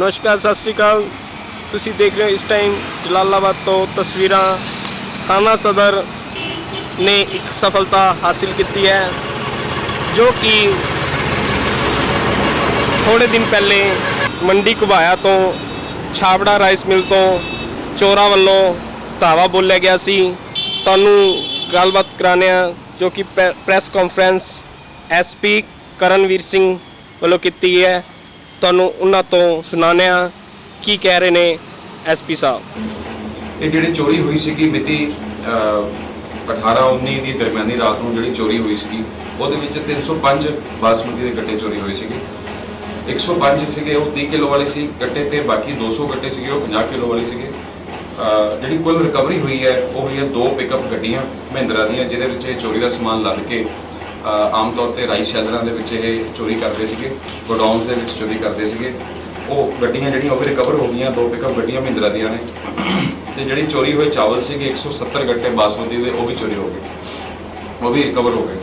ਨਮਸਕਾਰ, ਸਤਿ ਸ਼੍ਰੀ ਅਕਾਲ। ਤੁਸੀਂ ਦੇਖ ਰਹੇ ਹੋ ਇਸ ਟਾਈਮ ਜਲਾਲਾਬਾਦ ਤੋਂ ਤਸਵੀਰਾਂ। ਥਾਣਾ ਸਦਰ ਨੇ ਇੱਕ ਸਫਲਤਾ ਹਾਸਿਲ ਕੀਤੀ ਹੈ, ਜੋ ਕਿ ਥੋੜੇ ਦਿਨ ਪਹਿਲੇ ਮੰਡੀ ਘੁਬਾਇਆ ਤੋਂ ਛਾਵੜਾ ਰਾਈਸ ਮਿਲ ਤੋਂ ਚੋਰਾਂ ਵੱਲੋਂ ਧਾਵਾ ਬੋਲਿਆ ਗਿਆ ਸੀ। ਤੁਹਾਨੂੰ ਗੱਲਬਾਤ ਕਰਾਉਂਦੇ ਹਾਂ, ਜੋ ਕਿ ਪ੍ਰੈ- press conference SP Karanvir Singh ਵੱਲੋਂ ਕੀਤੀ ਹੈ। ਤੁਹਾਨੂੰ ਉਹਨਾਂ ਤੋਂ ਸੁਣਾਉਂਦੇ ਹਾਂ ਕੀ ਕਹਿ ਰਹੇ ਨੇ ਐਸਪੀ ਸਾਹਿਬ। ਇਹ ਜਿਹੜੀ ਚੋਰੀ ਹੋਈ ਸੀਗੀ ਮਿਤੀ 18 19 ਦੀ ਦਰਮਿਆਨੀ ਰਾਤ ਨੂੰ ਜਿਹੜੀ ਚੋਰੀ ਹੋਈ ਸੀਗੀ, ਉਹਦੇ ਵਿੱਚ 305 ਬਾਸਮਤੀ ਦੇ ਗੱਟੇ ਚੋਰੀ ਹੋਏ ਸੀਗੇ। 105 ਸੀਗੇ, ਉਹ 30 ਕਿਲੋ ਵਾਲੇ ਸੀ ਗੱਟੇ ਤੇ ਬਾਕੀ 200 ਗੱਟੇ ਸੀਗੇ, ਉਹ 50 ਕਿਲੋ ਵਾਲੇ ਸੀਗੇ। ਜਿਹੜੀ ਕੁੱਲ ਰਿਕਵਰੀ ਹੋਈ ਹੈ, ਉਹ ਹੋਈ ਹੈ ਦੋ ਪਿਕਅਪ ਗੱਡੀਆਂ ਮਹਿੰਦਰਾ ਦੀਆਂ, ਜਿਹਦੇ ਵਿੱਚ ਇਹ ਚੋਰੀ ਦਾ ਸਮਾਨ ਲੱਦ ਕੇ ਆਮ ਤੌਰ ਤੇ ਰਾਈਸ ਸ਼ੈਲਰਾਂ ਦੇ ਵਿੱਚ ਇਹ ਚੋਰੀ ਕਰਦੇ ਸੀਗੇ, ਗੋਡਾਊਨਸ ਦੇ ਵਿੱਚ ਚੋਰੀ ਕਰਦੇ ਸੀਗੇ। ਉਹ ਗੱਡੀਆਂ ਜਿਹੜੀਆਂ, ਉਹ ਵੀ ਰਿਕਵਰ ਹੋ ਗਈਆਂ, ਦੋ ਪਿਕਅਪ ਗੱਡੀਆਂ ਮਹਿੰਦਰਾ ਦੀਆਂ ਨੇ। ਤੇ ਜਿਹੜੀ ਚੋਰੀ ਹੋਈ ਚਾਵਲ ਸੀਗੇ 170 ਗੱਟੇ ਬਾਸਮਤੀ ਦੇ, ਉਹ ਵੀ ਚੋਰੀ ਹੋ ਗਏ। ਉਹ ਵੀ ਰਿਕਵਰ ਹੋ ਗਏ।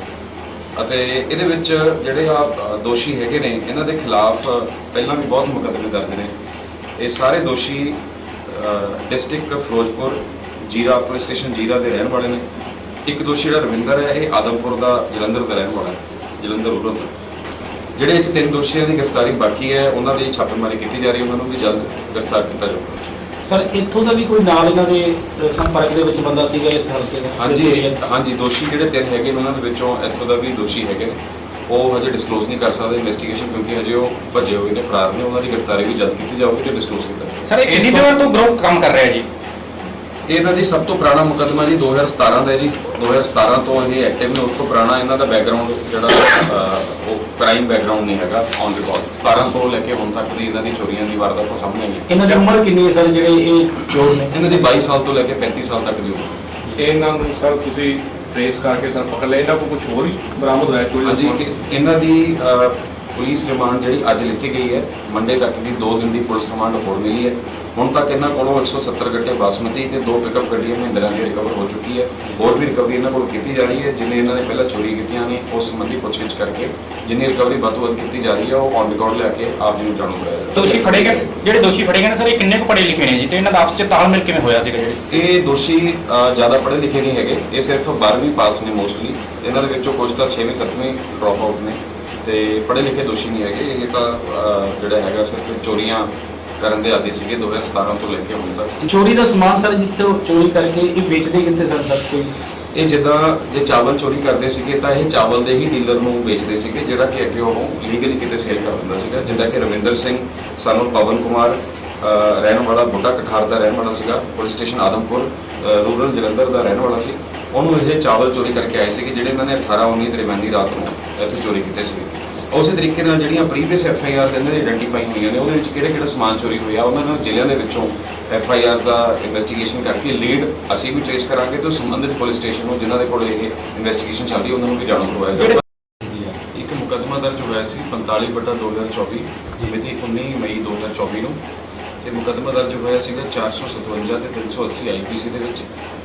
ਅਤੇ ਇਹਦੇ ਵਿੱਚ ਜਿਹੜੇ ਆ ਦੋਸ਼ੀ ਹੈਗੇ ਨੇ, ਇਹਨਾਂ ਦੇ ਖਿਲਾਫ ਪਹਿਲਾਂ ਵੀ ਬਹੁਤ ਮੁਕੱਦਮੇ ਦਰਜ ਨੇ। ਇਹ ਸਾਰੇ ਦੋਸ਼ੀ ਡਿਸਟ੍ਰਿਕਟ ਫਿਰੋਜ਼ਪੁਰ, ਜੀਰਾ ਪੁਲਿਸ ਸਟੇਸ਼ਨ ਜੀਰਾ ਦੇ ਰਹਿਣ ਵਾਲੇ ਨੇ। ਇੱਕ ਦੋਸ਼ੀ ਜਿਹੜਾ ਰਵਿੰਦਰ ਹੈ ਇਹ ਆਦਮਪੁਰ ਦਾ ਜਲੰਧਰ ਦਾ ਰਹਿਣ ਵਾਲਾ ਹੈ ਜਲੰਧਰ ਉਰਨ ਦਾ ਜਿਹੜੇ ਇਹ 'ਚ ਤਿੰਨ ਦੋਸ਼ੀਆਂ ਦੀ ਗ੍ਰਿਫਤਾਰੀ ਬਾਕੀ ਹੈ ਉਹਨਾਂ ਦੀ ਛਾਪੇਮਾਰੀ ਕੀਤੀ ਜਾ ਰਹੀ ਹੈ ਉਹਨਾਂ ਨੂੰ ਵੀ ਜਲਦ ਗ੍ਰਿਫਤਾਰ ਕੀਤਾ ਜਾਊਗਾ। ਸਰ ਇੱਥੋਂ ਦਾ ਵੀ ਕੋਈ ਨਾਲ ਇਹਨਾਂ ਦੇ ਸੰਪਰਕ ਦੇ ਵਿੱਚ ਬੰਦਾ ਸੀਗਾ ਇਸ ਹਲਕੇ ਦਾ? ਹਾਂਜੀ? ਹਾਂਜੀ ਦੋਸ਼ੀ ਜਿਹੜੇ ਤਿੰਨ ਹੈਗੇ ਨੇ ਉਹਨਾਂ ਦੇ ਵਿੱਚੋਂ ਇੱਥੋਂ ਦਾ ਵੀ ਦੋਸ਼ੀ ਹੈਗੇ ਨੇ। ਉਹ ਹਜੇ ਡਿਸਕਲੋਜ਼ ਨਹੀਂ ਕਰ ਸਕਦੇ ਇਨਵੈਸਟੀਗੇਸ਼ਨ ਕਿਉਂਕਿ ਹਜੇ ਉਹ ਭੱਜੇ ਹੋਏ ਨੇ ਫਰਾਰ ਨੇ ਉਹਨਾਂ ਦੀ ਗ੍ਰਿਫਤਾਰੀ ਵੀ ਜਲਦ ਕੀਤੀ ਜਾਊਗੀ ਤੇ ਡਿਸਕਲੋਜ਼ ਕੀਤਾ ਸਰ ਇਹ ਕਿੰਨੀ ਦੇਰ ਤੋਂ ਗਰੁੱਪ ਕੰਮ ਕਰ ਰਿਹਾ ਜੀ? ਇਹਨਾਂ ਦੀ ਸਭ ਤੋਂ ਪੁਰਾਣਾ ਮੁਕੱਦਮਾ ਜੀ 2017 ਦਾ ਹੈ ਜੀ 2017 ਤੋਂ ਇਹ ਐਕਟਿਵ ਨੇ ਉਸ ਤੋਂ ਪੁਰਾਣਾ ਇਹਨਾਂ ਦਾ ਬੈਕਗ੍ਰਾਉਂਡ ਜਿਹੜਾ ਉਹ ਕ੍ਰਾਈਮ ਬੈਕਗ੍ਰਾਉਂਡ ਨਹੀਂ ਹੈਗਾ ਔਨ ਰਿਕਾਰਡ 17 ਤੋਂ ਲੈ ਕੇ ਹੁਣ ਤੱਕ ਦੀ ਇਹਨਾਂ ਦੀ ਚੋਰੀਆਂ ਦੀ ਵਾਰਦਾਤਾਂ ਸਾਹਮਣੇ ਆਈਆਂ ਇਹਨਾਂ ਦੀ ਉਮਰ ਕਿੰਨੀ ਹੈ ਸਰ ਜਿਹੜੇ ਇਹ ਚੋਰ ਨੇ? ਇਹਨਾਂ ਦੀ 22 ਸਾਲ ਤੋਂ ਲੈ ਕੇ 35 ਸਾਲ ਤੱਕ ਦੀ ਉਮਰ। ਇਹਨਾਂ ਨੂੰ ਸਰ ਤੁਸੀਂ ਟ੍ਰੇਸ ਕਰਕੇ ਸਰ ਪਕੜ ਲਿਆ ਇਹਨਾਂ ਕੋਲ ਕੁਝ ਹੋਰ ਹੀ ਬਰਾਮਦ ਹੋਇਆ ਚੋਰੀ ਦਾ ਹਾਂਜੀ ਇਹਨਾਂ ਦੀ ਪੁਲਿਸ ਰਿਮਾਂਡ ਜਿਹੜੀ ਅੱਜ ਲਿੱਤੀ ਗਈ ਹੈ ਮੰਡੇ ਤੱਕ ਦੀ 2 ਦਿਨ ਦੀ ਪੁਲਿਸ ਰਿਮਾਂਡ ਹੋਰ ਮਿਲੀ ਹੈ। ਹੁਣ ਤੱਕ ਇਹਨਾਂ ਕੋਲੋਂ 170 ਗੱਟੇ ਬਾਸਮਤੀ ਤੇ ਦੋ ਪਿਕਅਪ ਗੱਡੀਆਂ ਮਹਿੰਦਰਾ ਦੀ ਰਿਕਵਰ ਹੋ ਚੁੱਕੀ ਹੈ। ਹੋਰ ਵੀ ਰਿਕਵਰੀ ਇਹਨਾਂ ਕੋਲ ਕੀਤੀ ਜਾ ਰਹੀ ਹੈ ਜਿਨੇ ਇਹਨਾਂ ਨੇ ਪਹਿਲਾਂ ਚੋਰੀ ਕੀਤੀਆਂ ਨੇ ਉਸ ਸੰਬੰਧੀ ਪੁੱਛਗਿੱਛ ਕਰਕੇ ਜਿੰਨੀ ਰਿਕਵਰੀ ਵੱਧ ਕੀਤੀ ਜਾ ਰਹੀ ਹੈ ਉਹ ਔਨ ਰਿਕਾਰਡ ਲਿਆ ਕੇ ਆਪ ਜੀ ਨੂੰ ਜਾਣੂ ਕਰਾਇਆ ਜਾਏਗਾ ਦੋਸ਼ੀ ਫੜੇ ਗਏ ਜਿਹੜੇ ਦੋਸ਼ੀ ਫੜੇ ਗਏ ਨੇ ਸਰ ਇਹ ਕਿੰਨੇ ਕੁ ਪੜ੍ਹੇ ਲਿਖੇ ਨੇ ਜੀ? ਤੇ ਇਹਨਾਂ ਦਾ ਆਪਸ ਚ ਤਾਲਮੇਲ ਕਿਵੇਂ ਹੋਇਆ ਸੀਗਾ ਜਿਹੜੇ? ਇਹ ਦੋਸ਼ੀ ਜ਼ਿਆਦਾ ਪੜ੍ਹੇ ਲਿਖੇ ਨਹੀਂ ਹੈਗੇ। ਇਹ ਸਿਰਫ 12ਵੀਂ ਪਾਸ ਨੇ ਮੋਸਟਲੀ ਇਹਨਾਂ ਦੇ ਵਿੱਚੋਂ ਕੁਝ ਤਾਂ 6ਵੀਂ 7ਵੀਂ ਡ੍ਰੌਪ ਆਊਟ ਨੇ। ਤੇ ਪੜ੍ਹੇ ਲਿਖੇ ਦੋਸ਼ੀ ਨਹੀਂ ਹੈਗੇ। ਇਹ ਤਾਂ ਜਿਹੜਾ ਹੈਗਾ ਸਿਰਫ ਚੋਰੀਆਂ ਕਰਨ ਦੇ ਆਦੀ ਸੀਗੇ 2017 ਤੋਂ ਲੈ ਕੇ ਹੁਣ ਤੱਕ। ਚੋਰੀ ਦਾ ਸਮਾਨ ਸਰ ਜਿੱਥੋਂ ਚੋਰੀ ਕਰਕੇ ਇਹ ਵੇਚਦੇ ਕਿੱਥੇ ਸਰ ਕੋਈ? ਇਹ ਜਿੱਦਾਂ ਜੇ ਚਾਵਲ ਚੋਰੀ ਕਰਦੇ ਸੀਗੇ ਤਾਂ ਇਹ ਚਾਵਲ ਦੇ ਹੀ ਡੀਲਰ ਨੂੰ ਵੇਚਦੇ ਸੀਗੇ ਜਿਹੜਾ ਕਿ ਅੱਗੇ ਉਹ ਲੀਗਲੀ ਕਿਤੇ ਸੇਲ ਕਰ ਦਿੰਦਾ ਸੀਗਾ। ਜਿੱਦਾਂ ਕਿ ਰਵਿੰਦਰ ਸਿੰਘ ਸਾਨੂੰ ਪਵਨ ਕੁਮਾਰ ਰਹਿਣ ਵਾਲਾ ਬੁੱਢਾ ਕਠਾਰ ਦਾ ਰਹਿਣ ਵਾਲਾ ਸੀਗਾ police station Adampur. Rural Jalandhar ਦਾ ਰਹਿਣ ਵਾਲਾ ਸੀ। ਉਹਨੂੰ ਇਹ ਚਾਵਲ ਚੋਰੀ ਕਰਕੇ ਆਏ ਸੀਗੇ, ਜਿਹੜੇ ਇਹਨਾਂ ਨੇ 18 19 ਦਰਮਿਆਨੀ ਰਾਤ ਨੂੰ ਇੱਥੇ ਚੋਰੀ ਕੀਤੇ ਸੀਗੇ। ਉਸੇ ਤਰੀਕੇ ਨਾਲ ਜਿਹੜੀਆਂ ਪ੍ਰੀਵੀਅਸ ਐਫ ਆਈ ਆਰਸ ਇਹਨਾਂ ਨੇ ਆਇਡੈਂਟੀਫਾਈ ਹੋਈਆਂ ਨੇ, ਉਹਦੇ ਵਿੱਚ ਕਿਹੜੇ ਕਿਹੜਾ ਸਮਾਨ ਚੋਰੀ ਹੋਇਆ, ਉਹਨਾਂ ਨੂੰ ਜ਼ਿਲ੍ਹਿਆਂ ਦੇ ਵਿੱਚੋਂ ਐਫ ਆਈ ਆਰਸ ਦਾ ਇਨਵੈਸਟੀਗੇਸ਼ਨ ਕਰਕੇ ਲੀਡ ਅਸੀਂ ਵੀ ਟ੍ਰੇਸ ਕਰਾਂਗੇ ਤੇ ਸੰਬੰਧਿਤ ਪੁਲਿਸ ਸਟੇਸ਼ਨ ਨੂੰ, ਜਿਨ੍ਹਾਂ ਦੇ ਕੋਲ ਇਹ ਇਨਵੈਸਟੀਗੇਸ਼ਨ ਚੱਲ ਰਹੀ ਉਹਨਾਂ ਨੂੰ ਵੀ ਜਾਣੂ ਕਰਵਾਇਆ ਜਾਊਗਾ। ਇੱਕ ਮੁਕੱਦਮਾ ਦਰਜ ਹੋਇਆ ਸੀ 45 ਬਟਾ 2024 ਮਿਤੀ 19 ਮਈ 2024 ਨੂੰ। ਇਹ ਮੁਕੱਦਮਾ ਦਰਜ ਹੋਇਆ ਸੀਗਾ 457 ਤੇ 380 ਆਈਪੀਸੀ ਦੇ ਵਿੱਚ।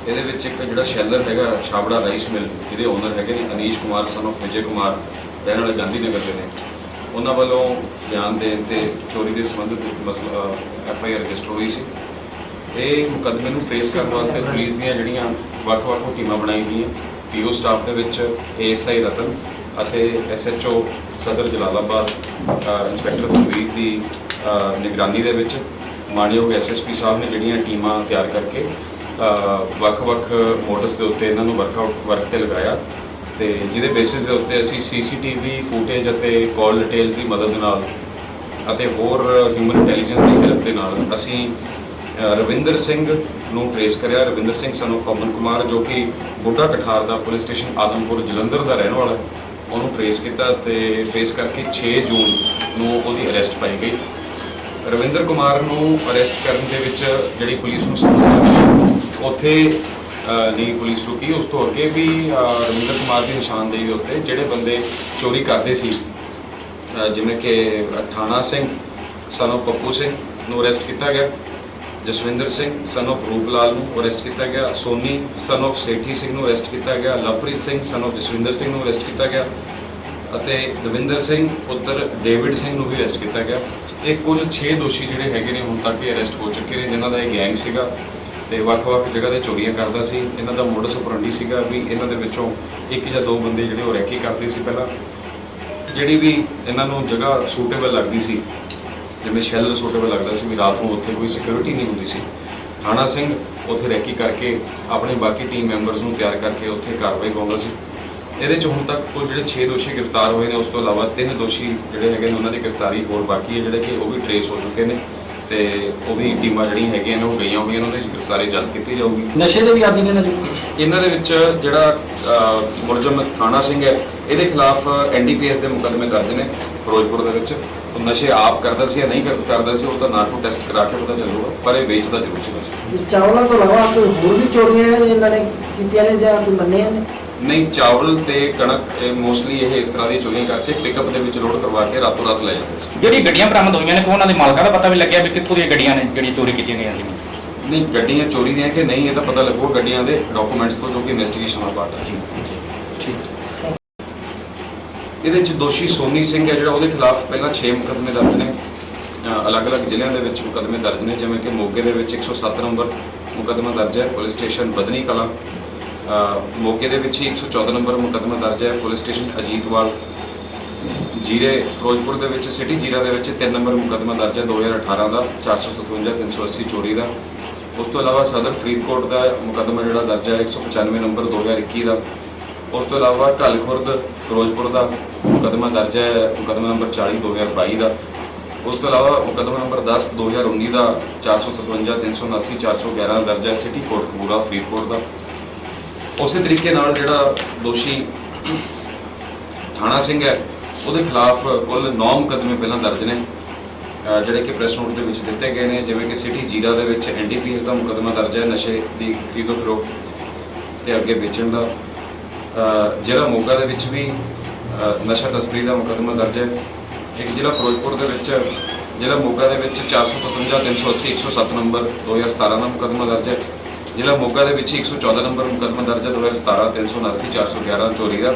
ਇਹਦੇ ਵਿੱਚ ਇੱਕ ਜਿਹੜਾ ਸ਼ੈਲਰ ਹੈਗਾ, ਛਾਬੜਾ ਰਾਈਸ ਮਿਲ ਇਹਦੇ ਓਨਰ ਹੈਗੇ ਨੇ ਅਨੀਸ਼ ਕੁਮਾਰ ਸਨ of ਵਿਜੇ ਕੁਮਾਰ, ਰਹਿਣ ਵਾਲੇ ਗਾਂਧੀ ਨਗਰ ਦੇ ਨੇ। ਉਹਨਾਂ ਵੱਲੋਂ ਬਿਆਨ ਦੇਣ ਤੇ ਚੋਰੀ ਦੇ ਸੰਬੰਧਿਤ ਇੱਕ ਮਸਲਾ ਐਫ ਆਈ ਆਰ ਰਜਿਸਟਰ ਹੋਈ ਸੀ। ਇਹ ਮੁਕੱਦਮੇ ਨੂੰ ਟ੍ਰੇਸ ਕਰਨ ਵਾਸਤੇ ਪੁਲਿਸ ਦੀਆਂ ਜਿਹੜੀਆਂ ਵੱਖ-ਵੱਖ ਟੀਮਾਂ ਬਣਾਈ ਗਈਆਂ। ਪੀਓ ਸਟਾਫ ਦੇ ਵਿੱਚ ਏਐਸਆਈ ਰਤਨ ਅਤੇ ਐਸਐਚਓ ਸਦਰ ਜਲਾਲਾਬਾਦ ਇੰਸਪੈਕਟਰ ਤਨਵੀਰ ਦੀ ਨਿਗਰਾਨੀ ਦੇ ਵਿੱਚ ਮਾਨਯੋਗ ਐਸਐਸਪੀ ਸਾਹਿਬ ਨੇ ਜਿਹੜੀਆਂ ਟੀਮਾਂ ਤਿਆਰ ਕਰਕੇ ਵੱਖ-ਵੱਖ ਮੋਡਸ ਦੇ ਉੱਤੇ ਇਹਨਾਂ ਨੂੰ ਵਰਕਆਊਟ ਵਰਕ ਤੇ ਲਗਾਇਆ। ਤੇ ਜਿਹਦੇ ਬੇਸਿਸ ਦੇ ਉੱਤੇ ਅਸੀਂ ਸੀਸੀਟੀਵੀ ਫੁਟੇਜ ਅਤੇ ਕਾਲ ਡਿਟੇਲਸ ਦੀ ਮਦਦ ਨਾਲ ਅਤੇ ਹੋਰ ਹਿਊਮਨ ਇੰਟੈਲੀਜੈਂਸ ਦੀ ਹੈਲਪ ਦੇ ਨਾਲ ਅਸੀਂ ਰਵਿੰਦਰ ਸਿੰਘ ਨੂੰ ਟ੍ਰੇਸ ਕਰਿਆ। ਰਵਿੰਦਰ ਸਿੰਘ ਸਾਨੂੰ ਪਵਨ ਕੁਮਾਰ, ਜੋ ਕਿ ਬੁੱਢਾ ਕਠਾਰ ਦਾ ਪੁਲਿਸ ਸਟੇਸ਼ਨ ਆਦਮਪੁਰ ਜਲੰਧਰ ਦਾ ਰਹਿਣ ਵਾਲਾ ਉਹਨੂੰ ਟ੍ਰੇਸ ਕੀਤਾ ਤੇ ਟ੍ਰੇਸ ਕਰਕੇ 6 ਜੂਨ ਨੂੰ ਉਹਦੀ ਅਰੈਸਟ ਪਾਈ ਗਈ। ਰਵਿੰਦਰ ਕੁਮਾਰ ਨੂੰ ਅਰੈਸਟ ਕਰਨ ਦੇ ਵਿੱਚ ਜਿਹੜੀ ਪੁਲਿਸ ਨੂੰ ਸਫਲਤਾ ਮਿਲੀ ਉੱਥੇ ਨਹੀਂ ਪੁਲਿਸ ਰੁਕੀ। ਉਸ ਤੋਂ ਅੱਗੇ ਵੀ ਰਵਿੰਦਰ ਕੁਮਾਰ ਦੀ ਨਿਸ਼ਾਨਦੇਹੀ ਦੇ ਉੱਤੇ ਜਿਹੜੇ ਬੰਦੇ ਚੋਰੀ ਕਰਦੇ ਸੀ ਜਿਵੇਂ ਕਿ ਠਾਣਾ ਸਿੰਘ ਸਨ of ਪੱਪੂ ਸਿੰਘ ਨੂੰ ਅਰੈਸਟ ਕੀਤਾ ਗਿਆ, ਜਸਵਿੰਦਰ ਸਿੰਘ ਸਨ of ਰੂਪਲਾਲ ਨੂੰ ਅਰੈਸਟ ਕੀਤਾ ਗਿਆ, ਸੋਨੀ ਸਨ of ਸੇਠੀ ਸਿੰਘ ਨੂੰ ਅਰੈਸਟ ਕੀਤਾ ਗਿਆ, ਲਵਪ੍ਰੀਤ ਸਿੰਘ ਸਨ of ਜਸਵਿੰਦਰ ਸਿੰਘ ਨੂੰ ਅਰੈਸਟ ਕੀਤਾ ਗਿਆ, ਅਤੇ ਦਵਿੰਦਰ ਸਿੰਘ, ਪੁੱਤਰ ਡੇਵਿਡ ਸਿੰਘ ਨੂੰ ਵੀ ਅਰੈਸਟ ਕੀਤਾ ਗਿਆ। ਇਹ ਕੁੱਲ 6 ਦੋਸ਼ੀ ਜਿਹੜੇ ਹੈਗੇ ਨੇ ਹੁਣ ਤੱਕ ਇਹ ਅਰੈਸਟ ਹੋ ਚੁੱਕੇ ਨੇ, ਜਿਨ੍ਹਾਂ ਦਾ ਇਹ ਗੈਂਗ ਸੀਗਾ ਤੇ ਵੱਖ-ਵੱਖ ਜਗ੍ਹਾ ਤੇ ਚੋਰੀਆਂ ਕਰਦਾ ਸੀ। ਇਹਨਾਂ ਦਾ ਮੋਡਸ ਆਪਰੈਂਡੀ ਸੀਗਾ ਵੀ ਇਹਨਾਂ ਦੇ ਵਿੱਚੋਂ ਇੱਕ ਜਾਂ ਦੋ ਬੰਦੇ ਜਿਹੜੇ ਉਹ ਰੈਕੀ ਕਰਦੇ ਸੀ ਪਹਿਲਾਂ। ਜਿਹੜੀ ਵੀ ਇਹਨਾਂ ਨੂੰ ਜਗ੍ਹਾ ਸੂਟੇਬਲ ਲੱਗਦੀ ਸੀ, ਜਿਵੇਂ ਸ਼ੈਲਰ ਸੂਟੇਬਲ ਲੱਗਦਾ ਸੀ ਵੀ ਰਾਤ ਨੂੰ ਉੱਥੇ ਕੋਈ ਸਿਕਿਉਰਿਟੀ ਨਹੀਂ ਹੁੰਦੀ ਸੀ। ਥਾਣਾ ਸਿੰਘ ਉੱਥੇ ਰੈਕੀ ਕਰਕੇ ਆਪਣੇ ਬਾਕੀ ਟੀਮ ਮੈਂਬਰਸ ਨੂੰ ਤਿਆਰ ਕਰਕੇ ਉੱਥੇ ਕਾਰਵਾਈ ਪਾਉਂਦਾ ਸੀ। ਇਹਦੇ ਚ ਹੁਣ ਤੱਕ ਕੁੱਲ ਜਿਹੜੇ 6 ਦੋਸ਼ੀ ਗ੍ਰਿਫਤਾਰ ਹੋਏ ਨੇ ਉਸ ਤੋਂ ਇਲਾਵਾ ਤਿੰਨ ਦੋਸ਼ੀ ਜਿਹੜੇ ਹੈਗੇ ਨੇ ਉਹਨਾਂ ਦੀ ਗ੍ਰਿਫਤਾਰੀ ਹੋਰ ਬਾਕੀ ਹੈ ਜਿਹੜੇ ਕਿ ਉਹ ਵੀ ਟ੍ਰੇਸ ਹੋ ਚੁੱਕੇ ਨੇ ਤੇ ਉਹ ਵੀ ਟੀਮਾਂ ਜਿਹੜੀਆਂ ਹੈਗੀਆਂ ਨੇ ਉਹ ਗਈਆਂ ਹੋਈਆਂ ਉਹਨਾਂ ਦੀ ਗ੍ਰਿਫਤਾਰੀ ਜਲਦ ਕੀਤੀ ਜਾਊਗੀ। ਨਸ਼ੇ ਦੇ ਵੀ ਆਦੀ ਨੇ ਨਾ ਜੀ ਇਹਨਾਂ ਦੇ ਵਿੱਚ ਜਿਹੜਾ ਮੁਲਜ਼ਮ ਥਾਣਾ ਸਿੰਘ ਹੈ ਇਹਦੇ ਖਿਲਾਫ ਐਨਡੀਪੀਐਸ ਦੇ ਮੁਕੱਦਮੇ ਦਰਜ ਨੇ ਫਿਰੋਜ਼ਪੁਰ ਦੇ ਵਿੱਚ। ਉਹ ਨਸ਼ੇ ਆਪ ਕਰਦਾ ਸੀ ਜਾਂ ਨਹੀਂ ਕਰ- ਕਰਦਾ ਸੀ ਉਹ ਤਾਂ ਨਾਰਕੋ ਟੈਸਟ ਕਰਾ ਕੇ ਪਤਾ ਚੱਲੂਗਾ ਪਰ ਇਹ ਵੇਚਦਾ ਜ਼ਰੂਰ ਸੀ ਨਸ਼ੇ। ਚਾਵਲਾਂ ਤੋਂ ਇਲਾਵਾ ਕੋਈ ਹੋਰ ਵੀ ਚੋਰੀਆਂ ਇਹਨਾਂ ਨੇ ਕੀਤੀਆਂ ਨੇ ਜਾਂ ਕੋਈ ਮੰਨੇ ਨੇ? ਨਹੀਂ ਚਾਵਲ ਤੇ ਕਣਕ ਮੋਸਟਲੀ ਇਹ ਇਸ ਤਰ੍ਹਾਂ ਦੀ ਚੋਰੀਆਂ ਕਰਕੇ ਪਿਕਅਪ ਦੇ ਵਿੱਚ ਲੋਡ ਕਰਵਾ ਕੇ ਰਾਤੋਂ ਰਾਤ ਲੈ ਜਾਂਦੇ ਸੀ। ਜਿਹੜੀ ਗੱਡੀਆਂ ਬਰਾਮਦ ਹੋਈਆਂ ਨੇ ਕੋਈ ਉਹਨਾਂ ਦੇ ਮਾਲਕਾਂ ਦਾ ਪਤਾ ਵੀ ਲੱਗਿਆ ਵੀ ਕਿੱਥੋਂ ਦੀਆਂ ਗੱਡੀਆਂ ਨੇ ਜਿਹੜੀਆਂ ਚੋਰੀ ਕੀਤੀਆਂ ਗਈਆਂ ਸੀ? ਨਹੀਂ ਗੱਡੀਆਂ ਚੋਰੀ ਦੀਆਂ ਕਿ ਨਹੀਂ ਇਹ ਤਾਂ ਪਤਾ ਲੱਗੂਗਾ ਗੱਡੀਆਂ ਦੇ ਡਾਕੂਮੈਂਟਸ ਤੋਂ ਜੋ ਕਿ ਇਨਵੈਸਟੀਗੇਸ਼ਨ ਦਾ ਪਾਰਟ ਹੈ ਠੀਕ। ਇਹਦੇ ਚ ਦੋਸ਼ੀ ਸੋਨੀ ਸਿੰਘ ਹੈ ਜਿਹੜਾ ਉਹਦੇ ਖਿਲਾਫ ਪਹਿਲਾਂ 6 ਮੁਕੱਦਮੇ ਦਰਜ ਨੇ। ਅਲੱਗ-ਅਲੱਗ ਜ਼ਿਲ੍ਹਿਆਂ ਦੇ ਵਿੱਚ ਮੁਕੱਦਮੇ ਦਰਜ ਨੇ ਜਿਵੇਂ ਕਿ ਮੋਗੇ ਦੇ ਵਿੱਚ 107 ਨੰਬਰ ਮੁਕੱਦਮਾ ਦਰਜ ਹੈ ਪੁਲਿਸ ਸਟੇਸ਼ਨ ਬਦਨੀ ਕਲਾਂ ਮੌਕੇ ਦੇ ਵਿੱਚ ਹੀ 114 ਨੰਬਰ ਮੁਕੱਦਮਾ ਦਰਜ ਹੈ। ਪੁਲਿਸ ਸਟੇਸ਼ਨ ਅਜੀਤਵਾਲ ਜੀਰੇ ਫਿਰੋਜ਼ਪੁਰ ਦੇ ਵਿੱਚ, ਸਿਟੀ ਜੀਰਾ ਦੇ ਵਿੱਚ 3 ਨੰਬਰ ਮੁਕੱਦਮਾ ਦਰਜ ਹੈ 2018 ਦਾ 457 380 ਚੋਰੀ ਦਾ। ਉਸ ਤੋਂ ਇਲਾਵਾ ਸਦਰ ਫਰੀਦਕੋਟ ਦਾ ਮੁਕੱਦਮਾ ਜਿਹੜਾ ਦਰਜ ਹੈ 195 ਨੰਬਰ 2021 ਦਾ। ਉਸ ਤੋਂ ਇਲਾਵਾ ਘੱਲ ਖੁਰਦ ਫਿਰੋਜ਼ਪੁਰ ਦਾ ਮੁਕੱਦਮਾ ਦਰਜ ਹੈ, ਮੁਕੱਦਮਾ ਨੰਬਰ 40 2022 ਦਾ। ਉਸ ਤੋਂ ਇਲਾਵਾ ਮੁਕੱਦਮਾ ਨੰਬਰ 10 2019 ਦਾ 457 379 411 ਦਰਜ ਹੈ, ਸਿਟੀ ਕੋਟ ਕਪੂਰਾ ਫਰੀਦਕੋਟ ਦਾ। ਉਸੇ ਤਰੀਕੇ ਨਾਲ ਜਿਹੜਾ ਦੋਸ਼ੀ ਥਾਣਾ ਸਿੰਘ ਹੈ, ਉਹਦੇ ਖਿਲਾਫ ਕੁੱਲ 9 ਮੁਕੱਦਮੇ ਪਹਿਲਾਂ ਦਰਜ ਨੇ। ਜਿਹੜੇ ਕਿ ਪ੍ਰੈਸ ਨੋਟ ਦੇ ਵਿੱਚ ਦਿੱਤੇ ਗਏ ਨੇ, ਜਿਵੇਂ ਕਿ ਸਿਟੀ ਜੀਰਾ ਦੇ ਵਿੱਚ ਐਨਡੀਪੀਐਸ ਦਾ ਮੁਕੱਦਮਾ ਦਰਜ ਹੈ, ਨਸ਼ੇ ਦੀ ਖਰੀਦੋ ਫਰੋਖਤ ਤੇ ਅੱਗੇ ਵੇਚਣ ਦਾ। ਜ਼ਿਲ੍ਹਾ ਮੋਗਾ ਦੇ ਵਿੱਚ ਵੀ ਨਸ਼ਾ ਤਸਕਰੀ ਦਾ ਮੁਕੱਦਮਾ ਦਰਜ ਹੈ। ਇੱਕ ਜ਼ਿਲ੍ਹਾ ਫਿਰੋਜ਼ਪੁਰ ਦੇ ਵਿੱਚ, ਜ਼ਿਲ੍ਹਾ ਮੋਗਾ ਦੇ ਵਿੱਚ 455 380 107 ਨੰਬਰ 2017 ਦਾ ਮੁਕੱਦਮਾ ਦਰਜ ਹੈ। ਜ਼ਿਲ੍ਹਾ ਮੋਗਾ ਦੇ ਵਿੱਚ 114 ਨੰਬਰ ਮੁਕੱਦਮਾ ਦਰਜ ਹੈ 2017 379 411 ਚੋਰੀ ਦਾ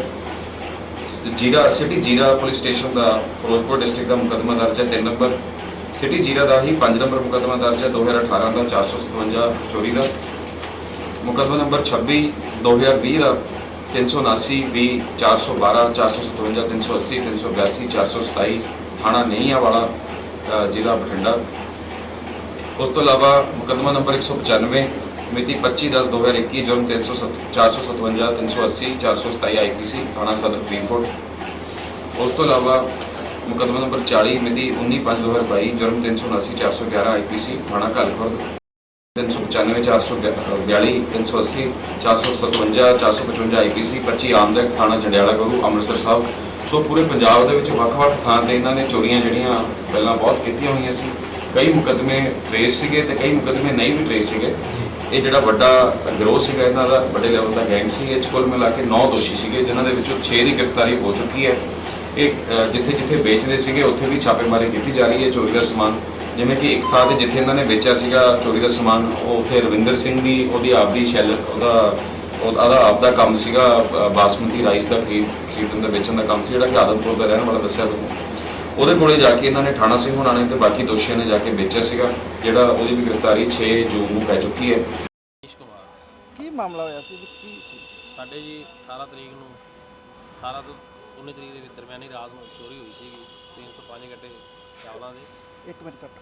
Zira, city Zira police station ਦਾ, ਫਿਰੋਜ਼ਪੁਰ ਡਿਸਟ੍ਰਿਕਟ ਦਾ ਮੁਕੱਦਮਾ ਦਰਜ ਹੈ 3 ਨੰਬਰ। ਸਿਟੀ ਜੀਰਾ ਦਾ ਹੀ 5 ਨੰਬਰ ਮੁਕੱਦਮਾ ਦਰਜ ਹੈ 2018 ਦਾ 457 ਚੋਰੀ ਦਾ। ਮੁਕੱਦਮਾ ਨੰਬਰ 26 2020 ਦਾ 379 20 412 457 380 382 427 ਥਾਣਾ ਨਹੀਂਆਂ ਵਾਲਾ ਜ਼ਿਲ੍ਹਾ ਬਠਿੰਡਾ। ਉਸ ਤੋਂ ਇਲਾਵਾ ਮੁਕੱਦਮਾ ਨੰਬਰ 195 ਮਿਤੀ 25/10/2021 ਜੁਰਮ 357 457 380 427 ਆਈਪੀਸੀ, ਥਾਣਾ ਸਦਰ ਫਰੀਦਕੋਟ। ਉਸ ਤੋਂ ਇਲਾਵਾ ਮੁਕੱਦਮਾ ਨੰਬਰ 40 ਮਿਤੀ 19/5/2022 ਜੁਰਮ 379 411 ਆਈਪੀਸੀ, ਥਾਣਾ ਕਲਖੁਰਦ 395 442 380 457 455 ਆਈਪੀਸੀ 25 ਆਰਮਜ਼ ਐਕਟ ਥਾਣਾ ਜੰਡਿਆਲਾ ਗੁਰੂ, ਅੰਮ੍ਰਿਤਸਰ ਸਾਹਿਬ। ਸੋ ਪੂਰੇ ਪੰਜਾਬ ਦੇ ਵਿੱਚ ਵੱਖ-ਵੱਖ ਥਾਂ ਤੇ ਇਹਨਾਂ ਨੇ ਚੋਰੀਆਂ ਜਿਹੜੀਆਂ ਪਹਿਲਾਂ ਬਹੁਤ ਕੀਤੀਆਂ ਹੋਈਆਂ ਸੀ। ਕਈ ਮੁਕੱਦਮੇ ਟ੍ਰੇਸ ਸੀਗੇ ਤੇ ਕਈ ਮੁਕੱਦਮੇ ਨਹੀਂ ਵੀ ਟ੍ਰੇਸ ਸੀਗੇ। ਇਹ ਜਿਹੜਾ ਵੱਡਾ ਗਰੋਹ ਸੀਗਾ, ਇਹਨਾਂ ਦਾ ਵੱਡੇ ਲੈਵਲ ਦਾ ਗੈਂਗ ਸੀ, ਇਹ 'ਚ ਕੁੱਲ ਮਿਲਾ ਕੇ 9 ਦੋਸ਼ੀ ਸੀਗੇ, ਜਿਨ੍ਹਾਂ ਦੇ ਵਿੱਚੋਂ 6 ਦੀ ਗ੍ਰਿਫਤਾਰੀ ਹੋ ਚੁੱਕੀ ਹੈ। ਇਹ ਜਿੱਥੇ ਜਿੱਥੇ ਵੇਚਦੇ ਸੀਗੇ, ਉੱਥੇ ਵੀ ਛਾਪੇਮਾਰੀ ਕੀਤੀ ਜਾ ਰਹੀ ਹੈ ਚੋਰੀ ਦਾ ਸਮਾਨ। ਜਿਵੇਂ ਕਿ ਇੱਕ ਥਾਂ ਤੇ ਜਿੱਥੇ ਇਹਨਾਂ ਨੇ ਵੇਚਿਆ ਸੀਗਾ ਚੋਰੀ ਦਾ ਸਮਾਨ, ਉਹ ਉੱਥੇ ਰਵਿੰਦਰ ਸਿੰਘ ਦੀ, ਉਹਦੀ ਆਪਦੀ ਸ਼ੈਲ ਉਹਦਾ ਉਹਦਾ ਆਪਦਾ ਕੰਮ ਸੀਗਾ ਬਾਸਮਤੀ ਰਾਈਸ ਦਾ ਖਰੀਦ, ਖਰੀਦਣ ਦਾ, ਵੇਚਣ ਦਾ ਕੰਮ ਸੀ, ਜਿਹੜਾ ਕਿ ਆਦਮਪੁਰ ਦਾ ਰਹਿਣ ਵਾਲਾ ਦੱਸਿਆ ਤੁਹਾਨੂੰ। ਉਹਦੇ ਕੋਲੇ ਜਾ ਕੇ ਇਹਨਾਂ ਨੇ ਥਾਣਾ ਸਿੰਘ ਹੁਣਾਂ ਨੇ ਤੇ ਬਾਕੀ ਦੋਸ਼ੀਆਂ ਨੇ ਜਾ ਕੇ ਵੇਚਿਆ ਸੀਗਾ ਜਿਹੜਾ ਉਹਦੀ ਵੀ ਗ੍ਰਿਫਤਾਰੀ 6 ਜੂਨ ਨੂੰ ਪੈ ਚੁੱਕੀ ਹੈ। ਕੁਮਾਰ। ਕੀ ਮਾਮਲਾ ਹੋਇਆ ਸੀ? ਕੀ ਸੀ? ਸਾਡੇ ਜੀ 18 ਤਰੀਕ ਨੂੰ 18 ਤੋਂ 19 ਤਰੀਕ ਦੇ ਵਿੱਚ ਦਰਮਿਆਨੀ ਰਾਤ ਨੂੰ ਚੋਰੀ ਹੋਈ ਸੀਗੀ 305 ਗੱਟੇ ਚਾਵਲਾਂ ਦੇ। ਇੱਕ ਮਿੰਟ ਕੱਟ